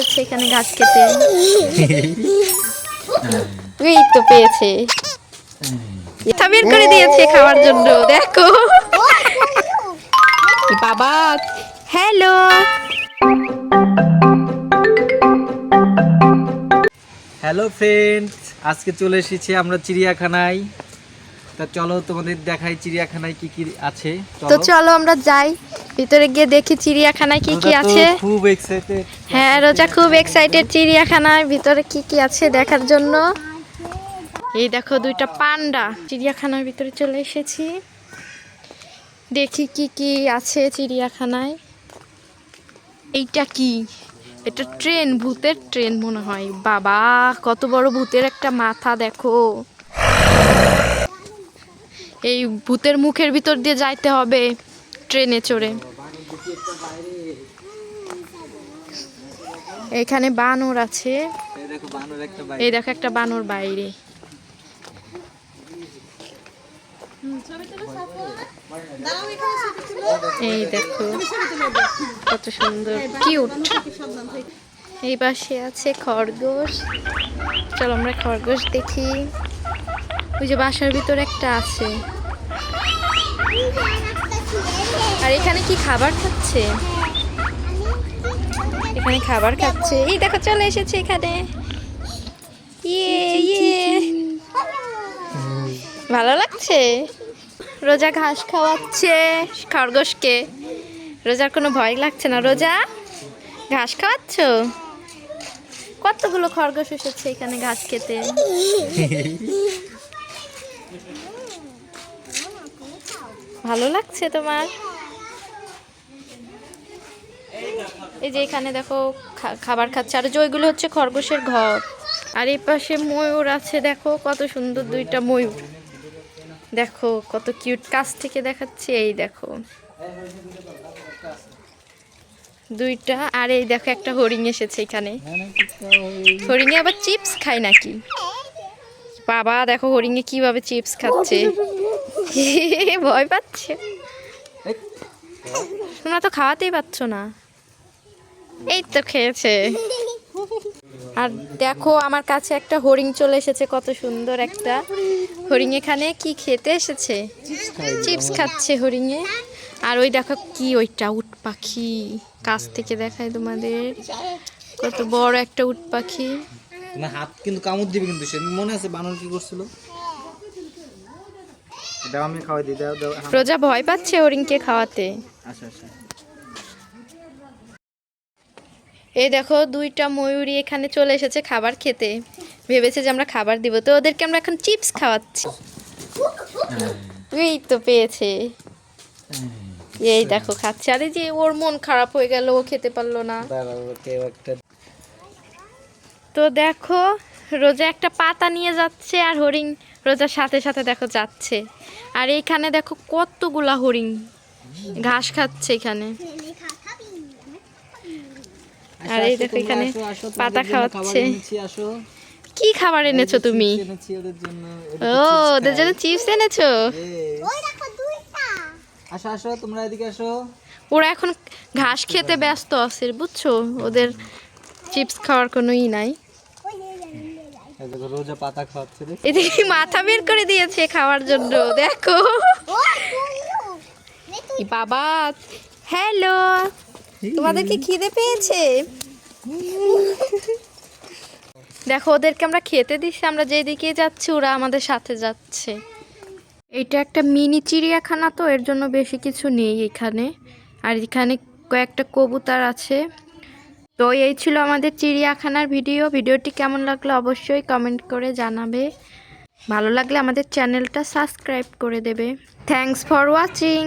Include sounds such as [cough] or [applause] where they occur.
এসেছে এখানে ঘাস খেতে। এই তো পেয়েছে। বের করে দিয়েছে খাওয়ার জন্য দেখো। বাবা হ্যালো। হ্যালো ফ্রেন্ডস আজকে চলে এসেছি আমরা চিড়িয়াখানায়। তা চলো তোমাদের দেখাই চিড়িয়াখানায় কি কি আছে তো চলো আমরা যাই। ভিতরে গিয়ে দেখি চিড়িয়াখানায় কি কি আছে। খুব এক্সাইটেড হ্যাঁ রোজা খুব এক্সাইটেড চিড়িয়াখানায়। ভিতরে কি কি আছে দেখার জন্য। এই দেখো দুইটা পান্ডা। চিড়িয়াখানার ভিতরে চলে এসেছি। দেখি কি কি আছে চিড়িয়াখানায়। এইটা কি? এটা ট্রেন ভূতের ট্রেন মনে হয়। বাবা কত বড় ভূতের একটা মাথা দেখো। এই ভূতের মুখের ভিতর দিয়ে যাইতে হবে ট্রেনে চড়ে। এখানে বানর আছে। এই দেখো একটা বাইক এই দেখো একটা বানর বাইরে। এই দেখো। কত সুন্দর। কিউট এই পাশে আছে খরগোশ। চলো আমরা খরগোশ দেখি। ওই যে বাসার ভিতরে একটা আছে। আর এখানে কি খাবার খাচ্ছে? এখানে খাবার খাচ্ছে। এই দেখো চলে এসেছে এখানে। ইয়ে ইয়ে। ভালো লাগছে? রোজা ঘাস খাওয়াচ্ছে খরগোশকে। রোজার কোনো ভয় লাগছে না। রোজা ঘাস খাওয়াচ্ছ? কতগুলো খরগোশ এসেছে এখানে ঘাস খেতে? ভালো লাগছে তোমার? এই যে এখানে দেখো খাবার খাচ্ছে। আর ওইগুলো হচ্ছে খরগোশের ঘর। আর এই পাশে ময়ূর আছে, দেখো কত সুন্দর দুইটা ময়ূর। দেখো কত কিউট কাছ থেকে দেখাচ্ছে, এই দেখো। দুইটা, আর এই দেখো একটা হরিণ এসেছে এখানে। হরিণে আবার চিপস খায় নাকি? বাবা, দেখো হরিণে কীভাবে চিপস খাচ্ছে। [laughs] ভয় পাচ্ছে। তোমরা তো খাওয়াতেই পাচ্ছ না। এই তো খেয়েছে। আর দেখো আমার কাছে একটা হরিণ চলে এসেছে কত সুন্দর একটা। হরিণ এখানে কি খেতে এসেছে? চিপস খাচ্ছে হরিণে। আর ওই দেখো কি ওইটা উট পাখি। কাছ থেকে দেখায় তোমাদের। কত বড় একটা উট পাখি। তোমার হাত কিন্তু কামড় দিবে কিন্তু সে। মনে আছে বানর কি করছিল? দাও আমি খাওয়াই দিই দাও দাও হ্যাঁ। রোজা ভয় পাচ্ছে হরিণকে খাওয়াতে। আচ্ছা আচ্ছা। এই দেখো দুইটা ময়ূরী এখানে চলে এসেছে খাবার খেতে। ভেবেছে যে আমরা খাবার দিব। তো ওদেরকে আমরা এখন চিপস খাওয়াচ্ছি। এই তো পেয়েছে। এই দেখো খাচ্ছে। আরে যে ওর মন খারাপ হয়ে গেল ও খেতে পারল না। তো দেখো রোজা একটা পাতা নিয়ে যাচ্ছে আর হরিণ রোজার সাথে সাথে দেখো যাচ্ছে। আর এইখানে দেখো কতগুলা হরিণ ঘাস খাচ্ছে এখানে। আর এই দেখো এখানে পাতা খাওয়াচ্ছে। কি খাবার এনেছো তুমি? এনেছি ওদের জন্য ও ওদের জন্য চিপস এনেছো? আসো আসো তোমরা এদিকে আসো। ওরা এখন ঘাস খেতে ব্যস্ত আছে বুঝছ? ওদের চিপস খাওয়ার কোনো ই নাই। এই রোজা পাতা খাওয়াচ্ছে এদিকে মাথা বের করে দিয়েছে খাওয়ার জন্য দেখো। বাবা হ্যালো। তোমাদের কি খিদে পেয়েছে? দেখো, ওদেরকে আমরা খেতে দিচ্ছি, আমরা যেদিকে যাচ্ছি, ওরা আমাদের সাথে যাচ্ছে। এটা একটা মিনি চিড়িয়াখানা তো, এর জন্য বেশি কিছু নেই এখানে। আর এখানে কয়েকটা কবুতর আছে। তো এই ছিল আমাদের চিড়িয়াখানার ভিডিও। ভিডিওটি কেমন লাগল অবশ্যই কমেন্ট করে জানাবে। ভালো লাগলে আমাদের চ্যানেলটা সাবস্ক্রাইব করে দেবে। Thanks for watching